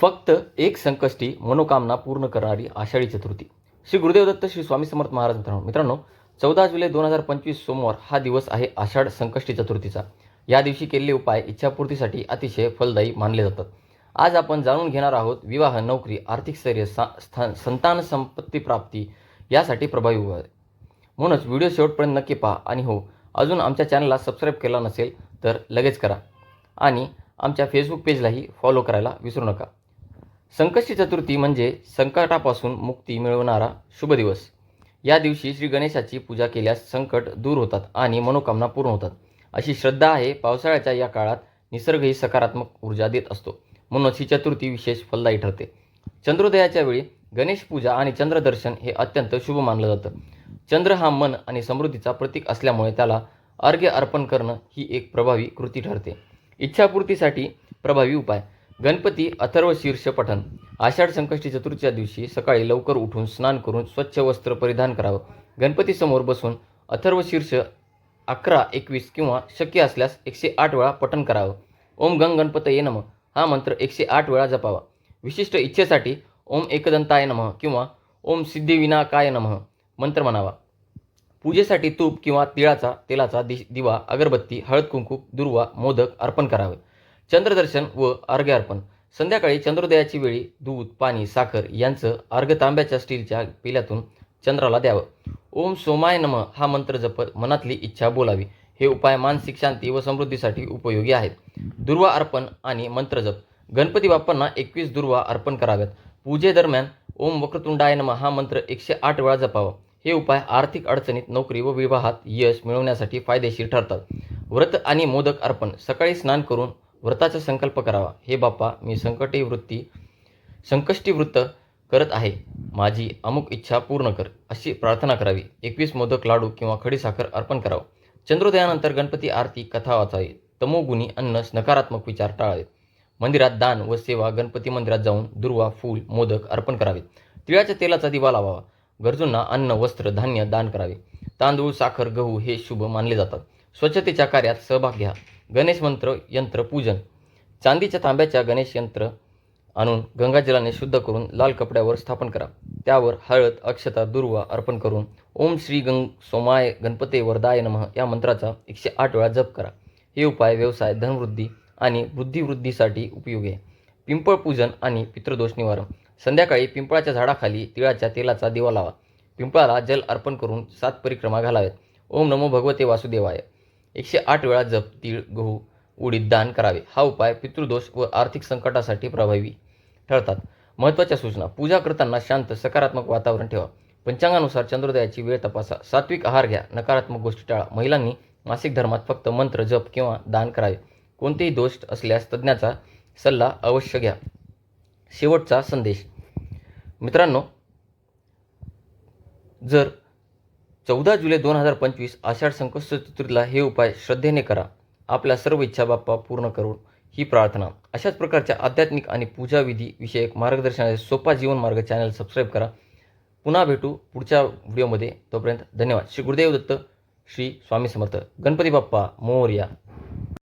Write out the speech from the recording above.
फक्त एक संकष्टी मनोकामना पूर्ण करणारी आषाढी चतुर्थी. श्री गुरुदेव दत्त श्री स्वामी समर्थ महाराज मित्रांनो मित्रांनो चौदा जुलै दोन हजार पंचवीस सोमवार हा दिवस आहे आषाढ संकष्टी चतुर्थीचा. या दिवशी केलेले उपाय इच्छापूर्तीसाठी अतिशय फलदायी मानले जातात. आज आपण जाणून घेणार आहोत विवाह नोकरी आर्थिक स्थैर्य सा स्थान संतान संपत्ती प्राप्ती यासाठी प्रभावी उपाय. म्हणूनच व्हिडिओ शेवटपर्यंत नक्की पहा आणि हो अजून आमच्या चॅनलला सबस्क्राईब केला नसेल तर लगेच करा. आणि आमच्या फेसबुक पेजलाही फॉलो करायला विसरू नका. संकष्टी चतुर्थी म्हणजे संकटापासून मुक्ती मिळवणारा शुभ दिवस. या दिवशी श्री गणेशाची पूजा केल्यास संकट दूर होतात आणि मनोकामना पूर्ण होतात. अशी श्रद्धा आहे पावसाळ्याच्या या काळात निसर्ग ही सकारात्मक ऊर्जा देत असतो. म्हणूनच ही चतुर्थी विशेष फलदायी ठरते. चंद्रोदयाच्या वेळी गणेश पूजा आणि चंद्रदर्शन हे अत्यंत शुभ मानलं जातं. चंद्र हा मन आणि समृद्धीचा प्रतीक असल्यामुळे त्याला अर्घ्य अर्पण करणं ही एक प्रभावी कृती ठरते. इच्छापूर्तीसाठी प्रभावी उपाय. गणपती अथर्व शीर्ष पठण. आषाढ संकष्टी चतुर्थीच्या दिवशी सकाळी लवकर उठून स्नान करून स्वच्छ वस्त्र परिधान करावं. गणपतीसमोर बसून अथर्व शीर्ष अकरा एकवीस किंवा शक्य असल्यास एकशे आठ वेळा पठण करावं. ओम गंग गणपतये नम. हा मंत्र एकशे आठ वेळा जपावा. विशिष्ट इच्छेसाठी ओम एकदंताय नमः किंवा ओम सिद्धिविनाकाय नमः मंत्र म्हणावा. पूजेसाठी तूप किंवा तिळाचा तेलाचा दि दिवा अगरबत्ती हळद कुंकू दुर्वा मोदक अर्पण करावे. चंद्रदर्शन व अर्घ्य अर्पण संध्याकाळी चंद्रोदयाची वेळी दूध पाणी साखर यांचं अर्घ तांब्याच्या स्टीलच्या पिल्यातून चंद्राला द्यावं. ओम सोमाय नम हा मंत्र जपत मनातली इच्छा बोलावी. हे उपाय मानसिक शांती व समृद्धीसाठी उपयोगी आहेत. दुर्वा अर्पण आणि मंत्रजप गणपती बाप्पांना एकवीस दुर्वा अर्पण कराव्यात. पूजेदरम्यान ओम वक्रतुंडाय नम हा मंत्र एकशे आठ वेळा जपावा. हे उपाय आर्थिक अडचणीत नोकरी व विवाहात यश मिळवण्यासाठी फायदेशीर ठरतात. व्रत आणि मोदक अर्पण. सकाळी स्नान करून व्रताचा संकल्प करावा. हे बाप्पा मी संकटी वृत्ती संकष्टी वृत्त करत आहे. माझी अमुक इच्छा पूर्ण कर अशी प्रार्थना करावी. एकवीस मोदक लाडू किंवा खडीसाखर अर्पण करावं. चंद्रोदयानंतर गणपती आरती कथा वाचावी. तमोगुणी अन्न नकारात्मक विचार टाळावेत मंदिरात दान व सेवा गणपती मंदिरात जाऊन दुर्वा फूल मोदक अर्पण करावेत तिळाच्या तेलाचा दिवा लावावा. गरजूंना अन्न वस्त्र धान्य दान करावे. तांदूळ साखर गहू हे शुभ मानले जातात. स्वच्छतेच्या कार्यात सहभाग घ्या. गणेश मंत्र यंत्र पूजन. चांदीच्या तांब्याच्या गणेश यंत्र आणून गंगाजलाने शुद्ध करून लाल कपड्यावर स्थापन करा. त्यावर हळद अक्षता दुर्वा अर्पण करून ओम श्री गंग सोमाय गणपते वरदाय नमः या मंत्राचा एकशे आठ वेळा जप करा. हे उपाय व्यवसाय धनवृद्धी आणि बुद्धिवृद्धीसाठी उपयोगी आहे. पिंपळ पूजन आणि पितृदोष निवारण. संध्याकाळी पिंपळाच्या झाडाखाली तिळाच्या तेलाचा दिवा लावा. पिंपळाला जल अर्पण करून सात परिक्रमा घालाव्यात. ओम नमो भगवते वासुदेवाय. एकशे आठ वेळा जप तीळ गहू उडीद दान करावे. हा उपाय पितृदोष व आर्थिक संकटासाठी प्रभावी ठरतात. महत्त्वाच्या सूचना. पूजा करताना शांत सकारात्मक वातावरण ठेवा. पंचांगानुसार चंद्रोदयाची वेळ तपासा. सात्विक आहार घ्या. नकारात्मक गोष्टी टाळा. महिलांनी मासिक धर्मात फक्त मंत्र जप किंवा दान करावे. कोणतेही दोष असल्यास तज्ज्ञाचा सल्ला अवश्य घ्या. शेवटचा संदेश. मित्रांनो जर चौदा जुलै दोन हजार पंचवीस आषाढ संकष्ट चतुर्थीला हे उपाय श्रद्धेने करा. आपल्या सर्व इच्छा बाप्पा पूर्ण करून ही प्रार्थना. अशाच प्रकारच्या आध्यात्मिक आणि पूजाविधी विषयक मार्गदर्शनाचे सोपा जीवन मार्ग चॅनल सबस्क्राईब करा. पुन्हा भेटू पुढच्या व्हिडिओमध्ये. तोपर्यंत धन्यवाद. श्री गुरुदेव दत्त श्री स्वामी समर्थ. गणपती बाप्पा मोर्या.